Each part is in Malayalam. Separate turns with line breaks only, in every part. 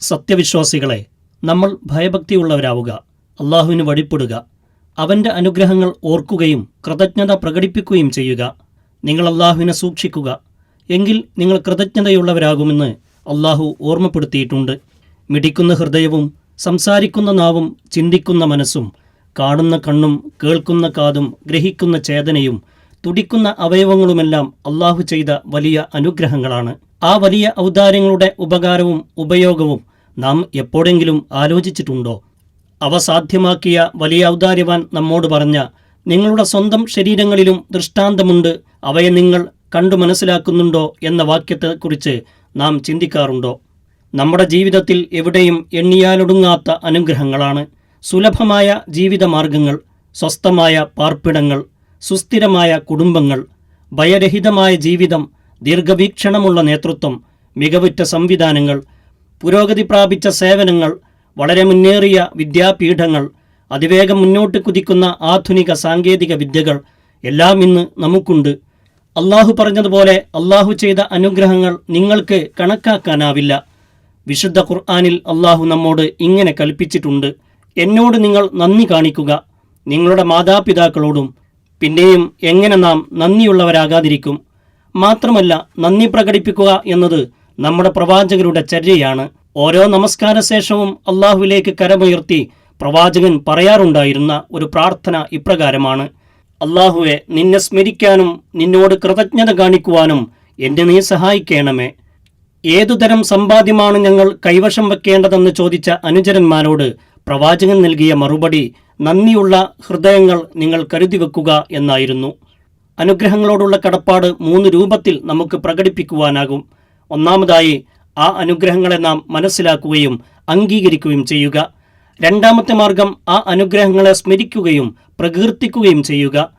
സത്യവിശ്വാസികളെ നമ്മൾ ഭയഭക്തിയുള്ളവരാവുക അള്ളാഹുവിന് വഴിപ്പെടുക അവന്റെ അനുഗ്രഹങ്ങൾ ഓർക്കുകയും കൃതജ്ഞത പ്രകടിപ്പിക്കുകയും ചെയ്യുക. നിങ്ങൾ അള്ളാഹുവിനെ സൂക്ഷിക്കുക എങ്കിൽ നിങ്ങൾ കൃതജ്ഞതയുള്ളവരാകുമെന്ന് അള്ളാഹു ഓർമ്മപ്പെടുത്തിയിട്ടുണ്ട്. മിടിക്കുന്ന ഹൃദയവും സംസാരിക്കുന്ന നാവും ചിന്തിക്കുന്ന മനസ്സും കാണുന്ന കണ്ണും കേൾക്കുന്ന കാതും ഗ്രഹിക്കുന്ന ചേതനയും തുടിക്കുന്ന അവയവങ്ങളുമെല്ലാം അള്ളാഹു ചെയ്ത വലിയ അനുഗ്രഹങ്ങളാണ്. ആ വലിയ ഔദാര്യങ്ങളുടെ ഉപകാരവും ഉപയോഗവും നാം എപ്പോഴെങ്കിലും ആലോചിച്ചിട്ടുണ്ടോ? അവ സാധ്യമാക്കിയ വലിയ ഔദാര്യവാൻ നമ്മോട് പറഞ്ഞ നിങ്ങളുടെ സ്വന്തം ശരീരങ്ങളിലും ദൃഷ്ടാന്തമുണ്ട് അവയെ നിങ്ങൾ കണ്ടു മനസ്സിലാക്കുന്നുണ്ടോ എന്ന വാക്യത്തെക്കുറിച്ച് നാം ചിന്തിക്കാറുണ്ടോ? നമ്മുടെ ജീവിതത്തിൽ എവിടെയും എണ്ണിയാലൊടുങ്ങാത്ത അനുഗ്രഹങ്ങളാണ്. സുലഭമായ ജീവിതമാർഗങ്ങൾ സ്വസ്ഥമായ പാർപ്പിടങ്ങൾ സുസ്ഥിരമായ കുടുംബങ്ങൾ ഭയരഹിതമായ ജീവിതം ദീർഘവീക്ഷണമുള്ള നേതൃത്വം മികവുറ്റ സംവിധാനങ്ങൾ പുരോഗതി പ്രാപിച്ച സേവനങ്ങൾ വളരെ മുന്നേറിയ വിദ്യാപീഠങ്ങൾ അതിവേഗം മുന്നോട്ട് കുതിക്കുന്ന ആധുനിക സാങ്കേതിക വിദ്യകൾ എല്ലാം ഇന്ന് നമുക്കുണ്ട്. അള്ളാഹു പറഞ്ഞതുപോലെ അള്ളാഹു ചെയ്ത അനുഗ്രഹങ്ങൾ നിങ്ങൾക്ക് കണക്കാക്കാനാവില്ല. വിശുദ്ധ ഖുർആാനിൽ അള്ളാഹു നമ്മോട് ഇങ്ങനെ കൽപ്പിച്ചിട്ടുണ്ട്. എന്നോട് നിങ്ങൾ നന്ദി കാണിക്കുക. നിങ്ങളുടെ മാതാപിതാക്കളോടും പിന്നെയും എങ്ങനെ നാം നന്ദിയുള്ളവരാകാതിരിക്കും? മാത്രമല്ല നന്ദി പ്രകടിപ്പിക്കുക എന്നത് നമ്മുടെ പ്രവാചകരുടെ ചര്യയാണ്. ഓരോ നമസ്കാര ശേഷവും അള്ളാഹുവിലേക്ക് കരമുയർത്തി പ്രവാചകൻ പറയാറുണ്ടായിരുന്ന ഒരു പ്രാർത്ഥന ഇപ്രകാരമാണ്. അള്ളാഹുവെ നിന്നെ സ്മരിക്കാനും നിന്നോട് കൃതജ്ഞത കാണിക്കുവാനും എന്നെ നീ സഹായിക്കണമേ. ഏതുതരം സമ്പാദ്യമാണ് ഞങ്ങൾ കൈവശം വെക്കേണ്ടതെന്ന് ചോദിച്ച അനുചരന്മാരോട് പ്രവാചകൻ നൽകിയ മറുപടി നന്ദിയുള്ള ഹൃദയങ്ങൾ നിങ്ങൾ കരുതി വെക്കുക എന്നായിരുന്നു. അനുഗ്രഹങ്ങളോടുള്ള കടപ്പാട് മൂന്ന് രൂപത്തിൽ നമുക്ക് പ്രകടിപ്പിക്കുവാനാകും. ഒന്നാമതായി ആ അനുഗ്രഹങ്ങളെ നാം മനസ്സിലാക്കുകയും അംഗീകരിക്കുകയും ചെയ്യുക. രണ്ടാമത്തെ മാർഗം ആ അനുഗ്രഹങ്ങളെ സ്മരിക്കുകയും പ്രകീർത്തിക്കുകയും ചെയ്യുക.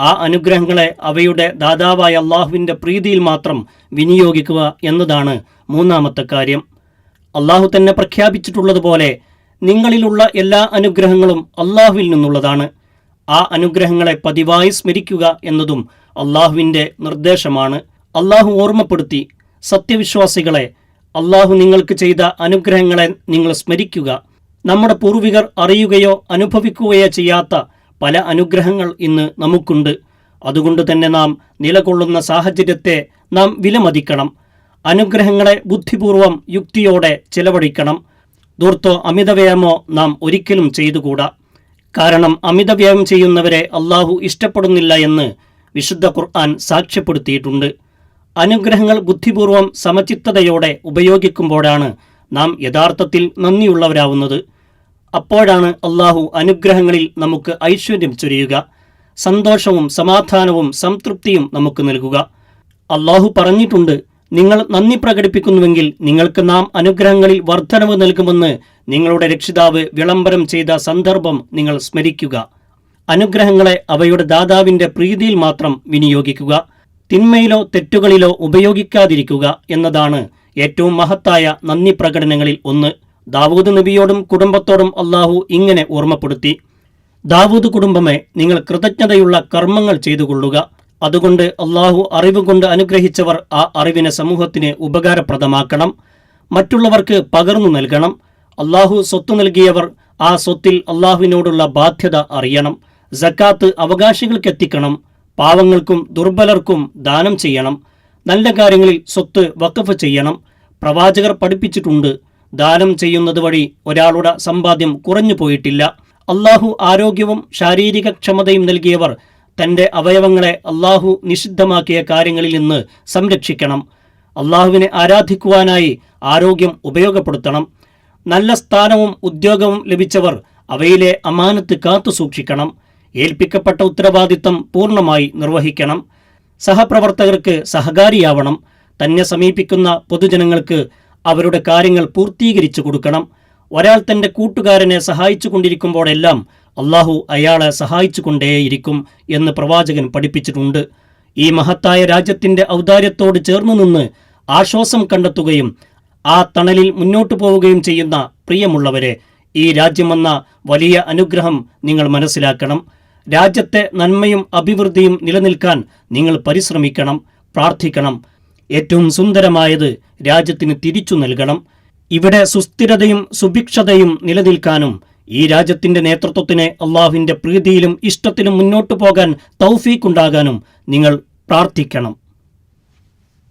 ആ അനുഗ്രഹങ്ങളെ അവയുടെ ദാതാവായ അള്ളാഹുവിന്റെ പ്രീതിയിൽ മാത്രം വിനിയോഗിക്കുക എന്നതാണ് മൂന്നാമത്തെ കാര്യം. അള്ളാഹു തന്നെ പ്രഖ്യാപിച്ചിട്ടുള്ളതുപോലെ നിങ്ങളിലുള്ള എല്ലാ അനുഗ്രഹങ്ങളും അള്ളാഹുവിൽ നിന്നുള്ളതാണ്. ആ അനുഗ്രഹങ്ങളെ പതിവായി സ്മരിക്കുക എന്നതും അള്ളാഹുവിന്റെ നിർദ്ദേശമാണ്. അള്ളാഹു ഓർമ്മപ്പെടുത്തി സത്യവിശ്വാസികളെ അള്ളാഹു നിങ്ങൾക്ക് ചെയ്ത അനുഗ്രഹങ്ങളെ നിങ്ങൾ സ്മരിക്കുക. നമ്മുടെ പൂർവികർ അറിയുകയോ അനുഭവിക്കുകയോ ചെയ്യാത്ത പല അനുഗ്രഹങ്ങൾ ഇന്ന് നമുക്കുണ്ട്. അതുകൊണ്ട് തന്നെ നാം നിലകൊള്ളുന്ന സാഹചര്യത്തെ നാം വിലമതിക്കണം. അനുഗ്രഹങ്ങളെ ബുദ്ധിപൂർവം യുക്തിയോടെ ചെലവഴിക്കണം. ദൂർത്തോ അമിതവ്യയമോ നാം ഒരിക്കലും ചെയ്തുകൂടാ. കാരണം അമിതവ്യയം ചെയ്യുന്നവരെ അള്ളാഹു ഇഷ്ടപ്പെടുന്നില്ല എന്ന് വിശുദ്ധ ഖുർആൻ സാക്ഷ്യപ്പെടുത്തിയിട്ടുണ്ട്. അനുഗ്രഹങ്ങൾ ബുദ്ധിപൂർവം സമചിത്തതയോടെ ഉപയോഗിക്കുമ്പോഴാണ് നാം യഥാർത്ഥത്തിൽ നന്ദിയുള്ളവരാവുന്നത്. അപ്പോഴാണ് അള്ളാഹു അനുഗ്രഹങ്ങളിൽ നമുക്ക് ഐശ്വര്യം ചൊരിയുക സന്തോഷവും സമാധാനവും സംതൃപ്തിയും നമുക്ക് നൽകുക. അള്ളാഹു പറഞ്ഞിട്ടുണ്ട് നിങ്ങൾ നന്ദി പ്രകടിപ്പിക്കുന്നുവെങ്കിൽ നിങ്ങൾക്ക് നാം അനുഗ്രഹങ്ങളിൽ വർധനവ് നൽകുമെന്ന് നിങ്ങളുടെ രക്ഷിതാവ് വിളംബരം ചെയ്ത സന്ദർഭം നിങ്ങൾ സ്മരിക്കുക. അനുഗ്രഹങ്ങളെ അവയുടെ ദാതാവിന്റെ പ്രീതിയിൽ മാത്രം വിനിയോഗിക്കുക. തിന്മയിലോ തെറ്റുകളിലോ ഉപയോഗിക്കാതിരിക്കുക എന്നതാണ് ഏറ്റവും മഹത്തായ നന്ദി പ്രകടനങ്ങളിൽ ഒന്ന്. ദാവൂദ് നബിയോടും കുടുംബത്തോടും അള്ളാഹു ഇങ്ങനെ ഓർമ്മപ്പെടുത്തി. ദാവൂദ് കുടുംബമേ നിങ്ങൾ കൃതജ്ഞതയുള്ള കർമ്മങ്ങൾ ചെയ്തുകൊള്ളുക. അതുകൊണ്ട് അള്ളാഹു അറിവ് കൊണ്ട് അനുഗ്രഹിച്ചവർ ആ അറിവിനെ സമൂഹത്തിന് ഉപകാരപ്രദമാക്കണം. മറ്റുള്ളവർക്ക് പകർന്നു നൽകണം. അള്ളാഹു സ്വത്ത് നൽകിയവർ ആ സ്വത്തിൽ അള്ളാഹുവിനോടുള്ള ബാധ്യത അറിയണം. ജക്കാത്ത് അവകാശികൾക്ക് എത്തിക്കണം. പാവങ്ങൾക്കും ദുർബലർക്കും ദാനം ചെയ്യണം. നല്ല കാര്യങ്ങളിൽ സ്വത്ത് വഖഫ് ചെയ്യണം. പ്രവാചകർ പഠിപ്പിച്ചിട്ടുണ്ട് ദാനം ചെയ്യുന്നത് വഴി ഒരാളുടെ സമ്പാദ്യം കുറഞ്ഞു പോയിട്ടില്ല. അള്ളാഹു ആരോഗ്യവും ശാരീരിക ക്ഷമതയും നൽകിയവർ തന്റെ അവയവങ്ങളെ അള്ളാഹു നിഷിദ്ധമാക്കിയ കാര്യങ്ങളിൽ നിന്ന് സംരക്ഷിക്കണം. അള്ളാഹുവിനെ ആരാധിക്കുവാനായി ആരോഗ്യം ഉപയോഗപ്പെടുത്തണം. നല്ല സ്ഥാനവും ഉദ്യോഗവും ലഭിച്ചവർ അവയിലെ അമാനത്ത് കാത്തു സൂക്ഷിക്കണം. ഏൽപ്പിക്കപ്പെട്ട ഉത്തരവാദിത്തം പൂർണമായി നിർവഹിക്കണം. സഹപ്രവർത്തകർക്ക് സഹകാരിയാവണം. തന്നെ സമീപിക്കുന്ന പൊതുജനങ്ങൾക്ക് അവരുടെ കാര്യങ്ങൾ പൂർത്തീകരിച്ചു കൊടുക്കണം. ഒരാൾ തന്റെ കൂട്ടുകാരനെ സഹായിച്ചു കൊണ്ടിരിക്കുമ്പോഴെല്ലാം അള്ളാഹു അയാളെ സഹായിച്ചു കൊണ്ടേയിരിക്കും എന്ന് പ്രവാചകൻ പഠിപ്പിച്ചിട്ടുണ്ട്. ഈ മഹത്തായ രാജ്യത്തിന്റെ ഔദാര്യത്തോട് ചേർന്നു നിന്ന് ആശ്വാസം കണ്ടെത്തുകയും ആ തണലിൽ മുന്നോട്ടു പോവുകയും ചെയ്യുന്ന പ്രിയമുള്ളവരെ ഈ രാജ്യമെന്ന വലിയ അനുഗ്രഹം നിങ്ങൾ മനസ്സിലാക്കണം. രാജ്യത്തെ നന്മയും അഭിവൃദ്ധിയും നിലനിൽക്കാൻ നിങ്ങൾ പരിശ്രമിക്കണം പ്രാർത്ഥിക്കണം. ഏറ്റവും സുന്ദരമായത് രാജ്യത്തിന് തിരിച്ചു നൽകണം. ഇവിടെ സുസ്ഥിരതയും സുഭിക്ഷതയും നിലനിൽക്കാനും ഈ രാജ്യത്തിന്റെ നേതൃത്വത്തിന് അള്ളാഹുവിന്റെ പ്രീതിയിലും ഇഷ്ടത്തിലും മുന്നോട്ടു പോകാൻ തൗഫീഖ് ഉണ്ടാകാനും നിങ്ങൾ പ്രാർത്ഥിക്കണം.